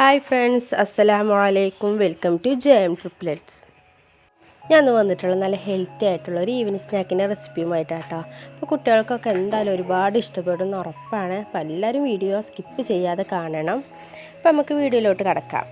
Hi friends അസ്സലാമു അലൈക്കും. Welcome to J M triplets ഞാൻ വന്നിട്ടുള്ള നല്ല ഹെൽത്തി ആയിട്ടുള്ള ഒരു ഈവനിങ് സ്നാക്കിന്റെ റെസിപ്പിയുമായിട്ടാട്ടോ അപ്പോൾ കുട്ടികൾക്കൊക്കെ എന്തായാലും ഒരുപാട് ഇഷ്ടപ്പെടുന്ന ഉറപ്പാണ്. അപ്പോൾ എല്ലാവരും വീഡിയോ സ്കിപ്പ് ചെയ്യാതെ കാണണം. അപ്പോൾ നമുക്ക് വീഡിയോയിലോട്ട് കിടക്കാം.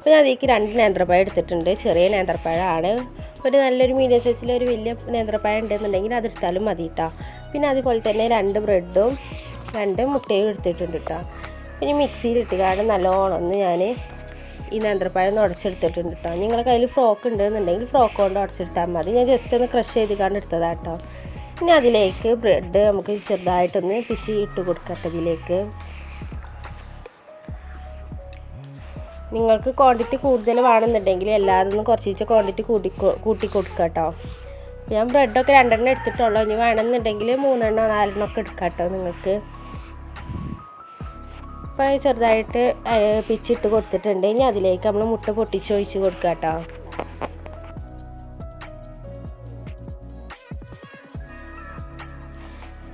അപ്പോൾ ഞാൻ അതിലേക്ക് രണ്ട് നേന്ത്രപ്പഴം എടുത്തിട്ടുണ്ട്. ചെറിയ നേന്ത്രപ്പഴമാണ്. ഒരു നല്ലൊരു മീഡിയം സൈസിൽ ഒരു വലിയ നേന്ത്രപ്പഴം ഉണ്ടെന്നുണ്ടെങ്കിൽ അതെടുത്താലും മതി കേട്ടോ പിന്നെ അതുപോലെ തന്നെ രണ്ട് ബ്രെഡും രണ്ട് മുട്ടയും എടുത്തിട്ടുണ്ട് കേട്ടോ പിന്നെ മിക്സിയിൽ കാരണം നല്ലോണം ഒന്ന് ഞാൻ ഈ നേന്ത്രപ്പഴം ഉടച്ചെടുത്തിട്ടുണ്ട് കേട്ടോ നിങ്ങളുടെ കയ്യിൽ ഫ്രോക്ക് ഉണ്ടെന്നുണ്ടെങ്കിൽ ഫ്രോക്ക് കൊണ്ട് ഉടച്ചെടുത്താൽ മതി. ഞാൻ ജസ്റ്റ് ഒന്ന് ക്രഷ് ചെയ്ത് കാണ്ട് എടുത്തതാണ് കേട്ടോ പിന്നെ അതിലേക്ക് ബ്രെഡ് നമുക്ക് ചെറുതായിട്ടൊന്ന് പിച്ചി ഇട്ട് കൊടുക്കട്ടെ ഇതിലേക്ക്. നിങ്ങൾക്ക് ക്വാണ്ടിറ്റി കൂടുതൽ വേണമെന്നുണ്ടെങ്കിൽ എല്ലാതൊന്നും കുറച്ച് ക്വാണ്ടിറ്റി കൂട്ടി കൂട്ടി കൊടുക്കുക കേട്ടോ. ഞാൻ ബ്രെഡൊക്കെ രണ്ടെണ്ണം എടുത്തിട്ടുള്ളൂ. ഇനി വേണമെന്നുണ്ടെങ്കിൽ മൂന്നെണ്ണോ നാലെണ്ണം ഒക്കെ എടുക്കാം കേട്ടോ നിങ്ങൾക്ക്. അപ്പോൾ ചെറുതായിട്ട് പിച്ചിട്ട് കൊടുത്തിട്ടുണ്ട്. ഇനി അതിലേക്ക് നമ്മൾ മുട്ട പൊട്ടിച്ച് ഒഴിച്ച് കൊടുക്കുക കേട്ടോ.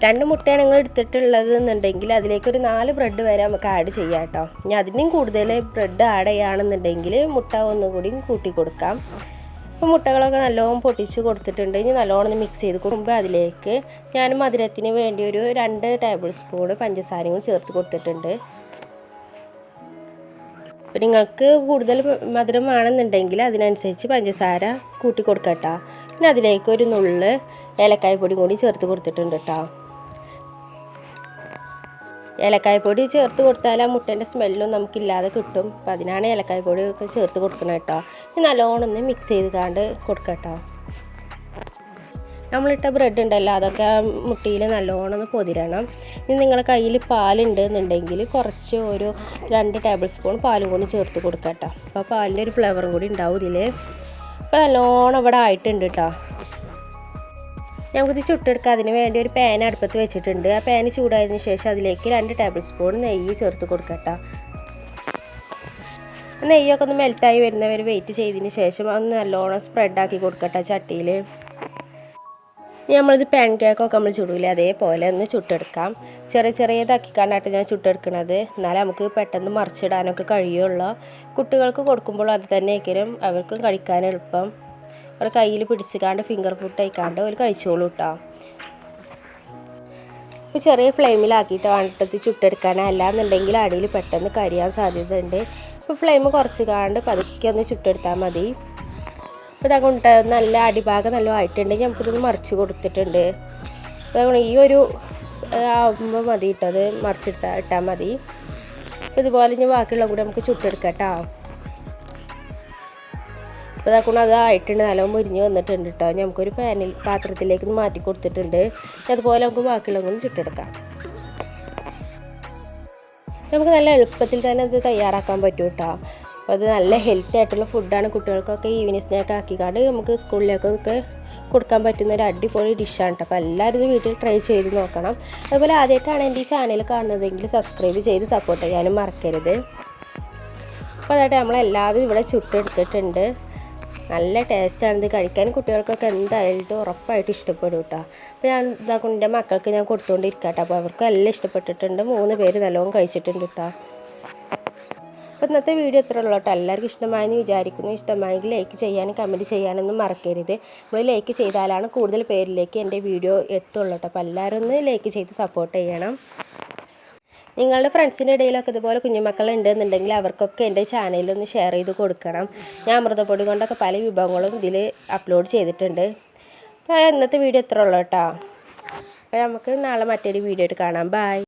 രണ്ട് മുട്ടയാണ് നിങ്ങൾ എടുത്തിട്ടുള്ളത് എന്നുണ്ടെങ്കിൽ അതിലേക്ക് ഒരു നാല് ബ്രെഡ് വരെ നമുക്ക് ആഡ് ചെയ്യാം കേട്ടോ ഇനി അതിനും കൂടുതൽ ബ്രെഡ് ആഡ് ചെയ്യുകയാണെന്നുണ്ടെങ്കിൽ മുട്ട ഒന്നുകൂടി കൂട്ടി കൊടുക്കാം. അപ്പോൾ മുട്ടകളൊക്കെ നല്ലോണം പൊട്ടിച്ച് കൊടുത്തിട്ടുണ്ട്. ഇനി നല്ലോണം മിക്സ് ചെയ്ത് കൊടുക്കുമ്പോൾ അതിലേക്ക് ഞാൻ മധുരത്തിന് വേണ്ടി ഒരു രണ്ട് ടേബിൾ സ്പൂൺ പഞ്ചസാരയും ചേർത്ത് കൊടുത്തിട്ടുണ്ട്. അപ്പോൾ നിങ്ങൾക്ക് കൂടുതൽ മധുരം വേണമെന്നുണ്ടെങ്കിൽ അതിനനുസരിച്ച് പഞ്ചസാര കൂട്ടി കൊടുക്കാം കേട്ടോ പിന്നെ അതിലേക്ക് ഒരു നുള്ള് ഏലക്കായ പൊടി കൂടി ചേർത്ത് കൊടുത്തിട്ടുണ്ട് കേട്ടോ ഏലക്കായപ്പൊടി ചേർത്ത് കൊടുത്താൽ ആ മുട്ടേന്റെ സ്മെല്ലും നമുക്കില്ലാതെ കിട്ടും. അപ്പം അതിനാണ് ഏലക്കായപ്പൊടി ഒക്കെ ചേർത്ത് കൊടുക്കണം കേട്ടോ. നല്ലോണം ഒന്ന് മിക്സ് ചെയ്ത് കാണ്ട് കൊടുക്കാം കേട്ടോ. നമ്മളിട്ട ബ്രെഡ് ഉണ്ടല്ലോ അതൊക്കെ ആ മുട്ടിയിൽ നല്ലോണം ഒന്ന് പൊതിരണം. ഇനി നിങ്ങളുടെ കയ്യിൽ പാലുണ്ട് എന്നുണ്ടെങ്കിൽ കുറച്ച് ഒരു രണ്ട് ടേബിൾ സ്പൂൺ പാലും കൂടി ചേർത്ത് കൊടുക്കാം കേട്ടോ. അപ്പോൾ പാലിന്റെ ഒരു ഫ്ലേവറും കൂടി ഉണ്ടാവും ഇതിൽ അപ്പോൾ നല്ലോണം ഇവിടെ ആയിട്ടുണ്ട് കേട്ടോ. നമുക്കിത് ചുട്ടെടുക്കാം അതിന് വേണ്ടി ഒരു പാൻ അടുപ്പത്ത് വെച്ചിട്ടുണ്ട്. ആ പാൻ ചൂടായതിനു ശേഷം അതിലേക്ക് രണ്ട് ടേബിൾ സ്പൂൺ നെയ്യ് ചേർത്ത് കൊടുക്കട്ടോ നെയ്യൊക്കെ ഒന്ന് മെൽറ്റായി വരുന്നവർ വെയിറ്റ് ചെയ്തതിന് ശേഷം ഒന്ന് നല്ലോണം സ്പ്രെഡാക്കി കൊടുക്കട്ടെ ചട്ടിയിൽ നമ്മളിത് പാൻ കേക്കൊക്കെ നമ്മൾ ചുടൂലേ അതേപോലെ ഒന്ന് ചുട്ടെടുക്കാം. ചെറിയ ചെറിയതാക്കി ചെറിയതാക്കിക്കാണ്ടായിട്ട് ഞാൻ ചുട്ടെടുക്കണത്. എന്നാലേ നമുക്ക് പെട്ടെന്ന് മറിച്ചിടാനൊക്കെ കഴിയുള്ളൂ. കുട്ടികൾക്ക് കൊടുക്കുമ്പോൾ അത് തന്നെ ആയിരിക്കും അവർക്കും കഴിക്കാൻ എളുപ്പം. ഒരു കയ്യിൽ പിടിച്ചിക്കാണ്ട് ഫിംഗർ ഫുഡ് അയക്കാണ്ട് ഒരു കഴിച്ചോളൂ കേട്ടോ ഇപ്പോൾ ചെറിയ ഫ്ലെയിമിലാക്കിയിട്ട് വേണ്ടത് ചുട്ടെടുക്കാൻ അല്ലാന്നുണ്ടെങ്കിൽ അടിയിൽ പെട്ടെന്ന് കരിയാൻ സാധ്യതയുണ്ട്. ഇപ്പോൾ ഫ്ലെയിം കുറച്ച് കാണ്ട് പതുക്കെ ഒന്ന് ചുട്ടെടുത്താൽ മതി. അപ്പോൾ ഇതാകൊണ്ട് നല്ല അടിഭാഗം നല്ല ആയിട്ടുണ്ടെങ്കിൽ നമുക്കിതൊന്ന് മറിച്ച് കൊടുത്തിട്ടുണ്ട്. അപ്പോൾ ഈ ഒരു ആകുമ്പോൾ മതി ഇട്ടത് മറിച്ചിട്ടാൽ ഇട്ടാൽ മതി. അപ്പോൾ ഇതുപോലെ ഇനി ബാക്കിയുള്ള കൂടെ നമുക്ക് ചുട്ടെടുക്കാം കേട്ടോ അപ്പോൾ ഇതാക്കണം അത് ആയിട്ടുണ്ട് നല്ലോണം മുരിഞ്ഞ് വന്നിട്ടുണ്ട് കേട്ടോ നമുക്കൊരു പാനിൽ പാത്രത്തിലേക്ക് മാറ്റി കൊടുത്തിട്ടുണ്ട്. അതുപോലെ നമുക്ക് ബാക്കിയുള്ളതും ചുട്ടെടുക്കാം. നമുക്ക് നല്ല എളുപ്പത്തിൽ തന്നെ അത് തയ്യാറാക്കാൻ പറ്റും കേട്ടോ അപ്പോൾ അത് നല്ല ഹെൽത്തി ആയിട്ടുള്ള ഫുഡാണ് കുട്ടികൾക്കൊക്കെ ഈവനിങ് സ്നാക്ക് ആക്കിക്കാണ്ട് നമുക്ക് സ്കൂളിലേക്കൊക്കെ കൊടുക്കാൻ പറ്റുന്ന ഒരു അടിപൊളി ഡിഷാണ് കേട്ടോ അപ്പോൾ എല്ലാവരും വീട്ടിൽ ട്രൈ ചെയ്ത് നോക്കണം. അതുപോലെ ആദ്യമായിട്ടാണ് എന്റെ ഈ ചാനൽ കാണുന്നതെങ്കിൽ സബ്സ്ക്രൈബ് ചെയ്ത് സപ്പോർട്ട് ചെയ്യാനും മറക്കരുത്. അപ്പോൾ അതായിട്ട് നമ്മളെല്ലാവരും ഇവിടെ ചുട്ടെടുത്തിട്ടുണ്ട്. നല്ല ടേസ്റ്റാണ് ഇത്. കഴിക്കാൻ കുട്ടികൾക്കൊക്കെ എന്തായാലും ഉറപ്പായിട്ട് ഇഷ്ടപ്പെടും കേട്ടോ അപ്പോൾ ഞാൻ ഇതാക്കും എന്റെ മക്കൾക്ക് ഞാൻ കൊടുത്തുകൊണ്ടിരിക്കാം കേട്ടോ അപ്പോൾ അവർക്ക് എല്ലാം ഇഷ്ടപ്പെട്ടിട്ടുണ്ട്. മൂന്ന് പേര് നല്ലോണം കഴിച്ചിട്ടുണ്ട് കേട്ടോ അപ്പോൾ ഇന്നത്തെ വീഡിയോ എത്ര ഉള്ളൂ കേട്ടോ എല്ലാവർക്കും ഇഷ്ടമായെന്ന് വിചാരിക്കുന്നു. ഇഷ്ടമായെങ്കിൽ ലൈക്ക് ചെയ്യാനും കമന്റ് ചെയ്യാനൊന്നും മറക്കരുത്. നമ്മൾ ലൈക്ക് ചെയ്താലാണ് കൂടുതൽ പേരിലേക്ക് എന്റെ വീഡിയോ എത്തുള്ളൂ കേട്ടോ അപ്പോൾ എല്ലാവരും ഒന്ന് ലൈക്ക് ചെയ്ത് സപ്പോർട്ട് ചെയ്യണം. നിങ്ങളുടെ ഫ്രണ്ട്സിന്റെ ഇടയിലൊക്കെ ഇതുപോലെ കുഞ്ഞുമക്കൾ ഉണ്ടെന്നുണ്ടെങ്കിൽ അവർക്കൊക്കെ എന്റെ ചാനലിൽ ഒന്ന് ഷെയർ ചെയ്ത് കൊടുക്കണം. ഞാൻ അമൃതപ്പൊടി കൊണ്ടൊക്കെ പല വിഭവങ്ങളും ഇതിൽ അപ്ലോഡ് ചെയ്തിട്ടുണ്ട്. അപ്പോൾ ഇന്നത്തെ വീഡിയോ എത്ര ഉള്ളൂ കേട്ടോ. അപ്പോൾ നമുക്ക് നാളെ മറ്റൊരു വീഡിയോ ആയിട്ട് കാണാം. ബൈ